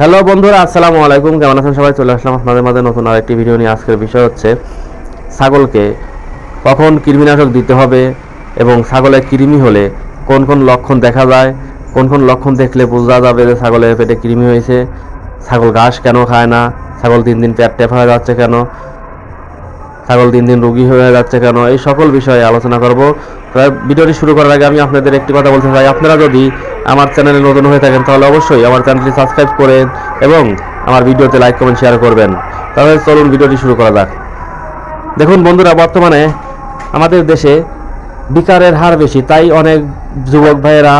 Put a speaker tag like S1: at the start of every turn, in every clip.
S1: Hello বন্ধুরা, আসসালামু আলাইকুম। কেমন আছেন সবাই? চলে আসলাম আপনাদের মাঝে নতুন আরেকটি ভিডিও নিয়ে। আজকের বিষয় হচ্ছে ছাগলকে কখন কৃমিনাশক দিতে হবে এবং ছাগলের কৃমি হলে কোন কোন লক্ষণ দেখা যায়? কোন কোন লক্ষণ দেখলে বোঝা যাবে যে ছাগলের পেটে কৃমি হয়েছে? ছাগল ঘাস কেন খায় না? ছাগল দিন দিন পেট টেপ হয়ে যাচ্ছে কেন? ছাগল দিন দিন রুগী হয়ে যাচ্ছে কেন? এই সকল বিষয়ে আলোচনা করব। ভিডিওটি শুরু করার আগে আমি আপনাদের একটি কথা বলতে চাই। আপনারা যদি আমার চ্যানেলে নতুন হয়ে থাকেন, তাহলে অবশ্যই আমার চ্যানেলটি সাবস্ক্রাইব করেন এবং আমার ভিডিওতে লাইক, কমেন্ট, শেয়ার করবেন। তাহলে চলুন ভিডিওটি শুরু করা যাক। দেখুন বন্ধুরা, বর্তমানে আমাদের দেশে বিকারের হার বেশি, তাই অনেক যুবক ভাইয়েরা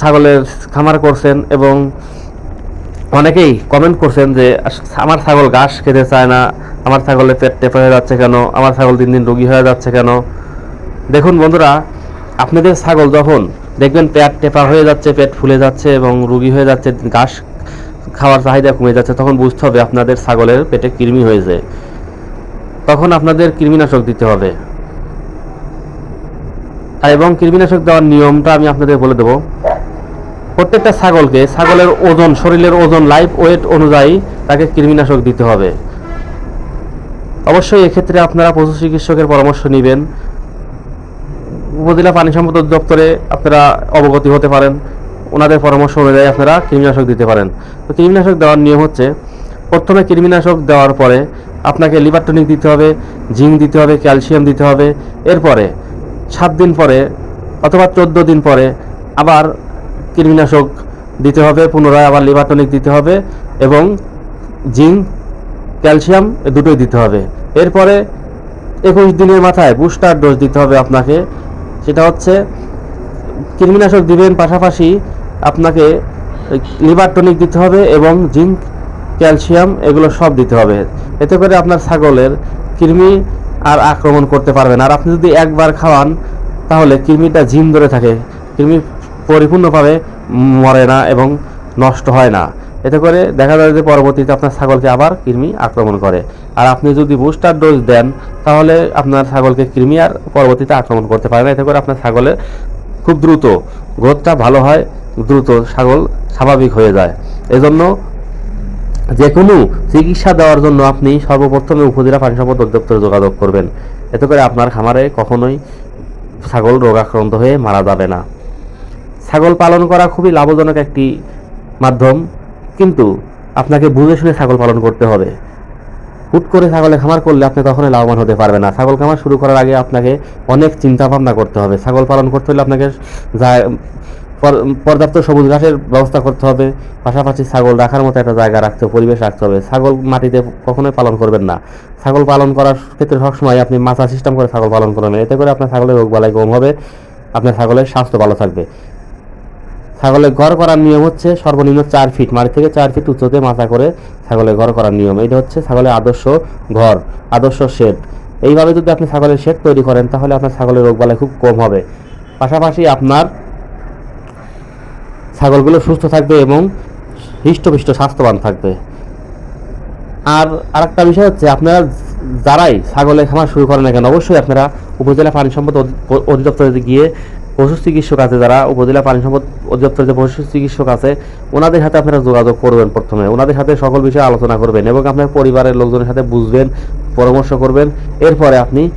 S1: ছাগলের খামার করছেন এবং অনেকেই কমেন্ট করছেন যে আমার ছাগল ঘাস খেতে চায় না, আমার ছাগলের পেট টেপে হয়ে যাচ্ছে কেন, আমার ছাগল দিন দিন রোগী হয়ে যাচ্ছে কেন? দেখুন বন্ধুরা, আপনাদের ছাগল যখন দেখবেন পেট টেপা হয়ে যাচ্ছে, পেট ফুলে যাচ্ছে এবং রোগী হয়ে যাচ্ছে, ঘাস খাওয়ার চাহিদা কমে যাচ্ছে, তখন বুঝতে হবে আপনাদের ছাগলের পেটে কৃমি হয়েছে। তখন আপনাদের কৃমিনাশক দিতে হবে। এবং কৃমিনাশক দেওয়ার নিয়মটা আমি আপনাদের বলে দেবো। প্রত্যেকটা ছাগলকে ছাগলের ওজন, শরীরের ওজন লাইফ ওয়েট অনুযায়ী তাকে কৃমিনাশক দিতে হবে। অবশ্যই এক্ষেত্রে আপনারা পশু চিকিৎসকের পরামর্শ নেবেন। উপজেলা পানি সম্পদ অধিদপ্তরে আপনারা অবগতি হতে পারেন। ওনাদের পরামর্শ অনুযায়ী আপনারা কৃমিনাশক দিতে পারেন। তো কৃমিনাশক দেওয়ার নিয়ম হচ্ছে, প্রথমে কৃমিনাশক দেওয়ার পরে আপনাকে লিভার টনিক দিতে হবে, জিঙ্ক দিতে হবে, ক্যালসিয়াম দিতে হবে। এরপরে সাত দিন পরে অথবা চোদ্দ দিন পরে আবার কৃমিনাশক দিতে হবে, পুনরায় আবার লিভার টনিক দিতে হবে এবং জিঙ্ক, ক্যালসিয়াম দুটোই দিতে হবে। এরপরে একুশ দিনের মাথায় বুস্টার ডোজ দিতে হবে আপনাকে। সেটা হচ্ছে কৃমিনাশক দিবেন পাশাপাশি আপনাকে লিভার টনিক দিতে হবে এবং জিঙ্ক, ক্যালসিয়াম এগুলো সব দিতে হবে। এতে করে আপনার ছাগলের কৃমি আর আক্রমণ করতে পারবেন আর আপনি যদি একবার খাওয়ান, তাহলে কৃমিটা জিম ধরে থাকে। কৃমি পরিপূর্ণভাবে মরে না এবং নষ্ট হয় না। এতে করে দেখা যায় যে পরবর্তীতে আপনার ছাগলকে আবার কৃমি আক্রমণ করে। আর আপনি যদি বুস্টার ডোজ দেন, তাহলে আপনার ছাগলকে কৃমি আর পরবর্তীতে আক্রমণ করতে পারে না এতে করে আপনার ছাগলের খুব দ্রুত গ্রোথটা ভালো হয়, দ্রুত ছাগল স্বাভাবিক হয়ে যায়। এজন্য যে কোনো চিকিৎসা দেওয়ার জন্য আপনি সর্বপ্রথমে উপজেলা পানি সম্পদ অধিদপ্তরে যোগাযোগ করবেন। এতে করে আপনার খামারে কখনোই ছাগল রোগাক্রান্ত হয়ে মারা যাবে না। ছাগল পালন করা খুবই লাভজনক একটি মাধ্যম, কিন্তু আপনাকে বুঝে শুনে ছাগল পালন করতে হবে। হুট করে ছাগলের খামার করলে আপনি কখনোই লাভবান হতে পারবেন না। ছাগল খামার শুরু করার আগে আপনাকে অনেক চিন্তা ভাবনা করতে হবে। ছাগল পালন করতে হলে আপনাকে পর্যাপ্ত সবুজ ঘাসের ব্যবস্থা করতে হবে। পাশাপাশি ছাগল রাখার মতো একটা জায়গা রাখতে, পরিবেশ রাখতে হবে। ছাগল মাটিতে কখনোই পালন করবেন না। ছাগল পালন করার ক্ষেত্রে সবসময় আপনি মাথা সিস্টেম করে ছাগল পালন করবেন। এতে করে আপনার ছাগলের রোগ বালাই কম হবে, আপনার ছাগলের স্বাস্থ্য ভালো থাকবে। ছাগলের ঘর করার নিয়ম হচ্ছে সর্বনিম্ন চার ফিট মাটি থেকে চার ফিট উচ্চতে মাথা করে ছাগলের ঘর করার নিয়ম। এটা হচ্ছে ছাগলের আদর্শ ঘর, আদর্শ শেড এইভাবে যদি আপনি ছাগলের শেড তৈরি করেন, তাহলে আপনার ছাগলের রোগ রোগবালাই খুব কম হবে। পাশাপাশি আপনার ছাগলগুলো সুস্থ থাকবে এবং হৃষ্টপুষ্ট, স্বাস্থ্যবান থাকবে। আর আরেকটা বিষয় হচ্ছে, আপনারা যারাই ছাগলের খামার শুরু করেন না কেন, অবশ্যই আপনারা উপজেলা পানি সম্পদ অধিদপ্তরে গিয়ে পশু চিকিৎসক আছে যারা, উপজেলা পানি সম্পদ অধিদপ্তরে যে পশু চিকিৎসক আছে, ওনাদের সাথে আপনারা যোগাযোগ করবেন প্রথমে। ওনাদের সাথে সকল বিষয়ে আলোচনা করবেন এবং আপনার পরিবারের লোকজনের সাথে বুঝবেন, পরামর্শ করবেন। এরপরে আপনি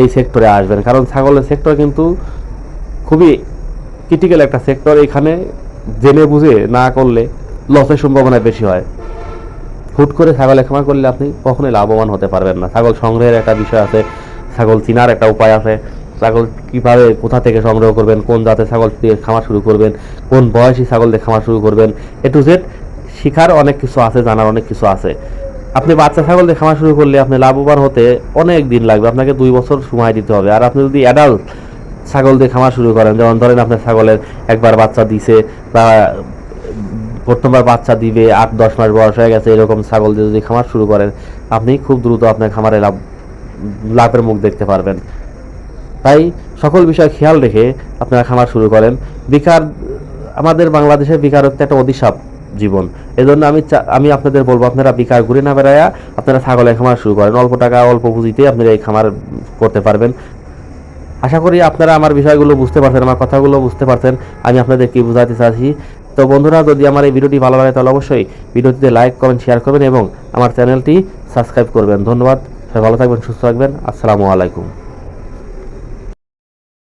S1: এই সেক্টরে আসবেন। কারণ ছাগলের সেক্টর কিন্তু খুবই ক্রিটিক্যাল একটা সেক্টর। এখানে জেনে বুঝে না করলে লসের সম্ভাবনা বেশি হয়। হুট করে ছাগল খামার করলে আপনি কখনোই লাভবান হতে পারবেন না। ছাগল সংগ্রহের একটা বিষয় আছে, ছাগল চিনার একটা উপায় আছে। ছাগল কীভাবে, কোথা থেকে সংগ্রহ করবেন, কোন জাতের ছাগল দিয়ে খামার শুরু করবেন, কোন বয়সী ছাগল দিয়ে খামার শুরু করবেন, এ টু জেড শিখার অনেক কিছু আছে, জানার অনেক কিছু আছে। আপনি বাচ্চা ছাগল দিয়ে খামার শুরু করলে আপনি লাভবান হতে অনেক দিন লাগবে, আপনাকে দুই বছর সময় দিতে হবে। আর আপনি যদি অ্যাডাল্ট ছাগল দিয়ে খামার শুরু করেন, যেমন ধরেন আপনার ছাগলের একবার বাচ্চা দিছে বা প্রথমবার বাচ্চা দিবে, আট, দশ মাস বয়স হয়ে গেছে, এরকম ছাগল দিয়ে যদি খামার শুরু করেন, আপনি খুব দ্রুত আপনার খামারে লাভ, লাভের মুখ দেখতে পারবেন। তাই সকল বিষয় খেয়াল রেখে আপনারা খামার শুরু করেন। বেকার, আমাদের বাংলাদেশে বেকারত্ব একটা অধিশাপ জীবন। এজন্য আমি আমি আপনাদের বলব, আপনারা বেকার ঘুরে না বেড়ায়া আপনারা ছাগলের খামার শুরু করেন। অল্প টাকা, অল্প পুঁজিতে আপনারা এই খামার করতে পারবেন। আশা করি আপনারা আমার বিষয়গুলো বুঝতে পারছেন, আমার কথাগুলো বুঝতে পারছেন। আমি আপনাদের কি বোঝাতে চাচ্ছি? তো বন্ধুরা, যদি আমার এই ভিডিওটি ভালো লাগে, তাহলে অবশ্যই ভিডিওটিতে লাইক, কমেন্ট, শেয়ার করবেন এবং আমার চ্যানেলটি সাবস্ক্রাইব করবেন। ধন্যবাদ, সবাই ভালো থাকবেন, সুস্থ থাকবেন। আসসালামু আলাইকুম।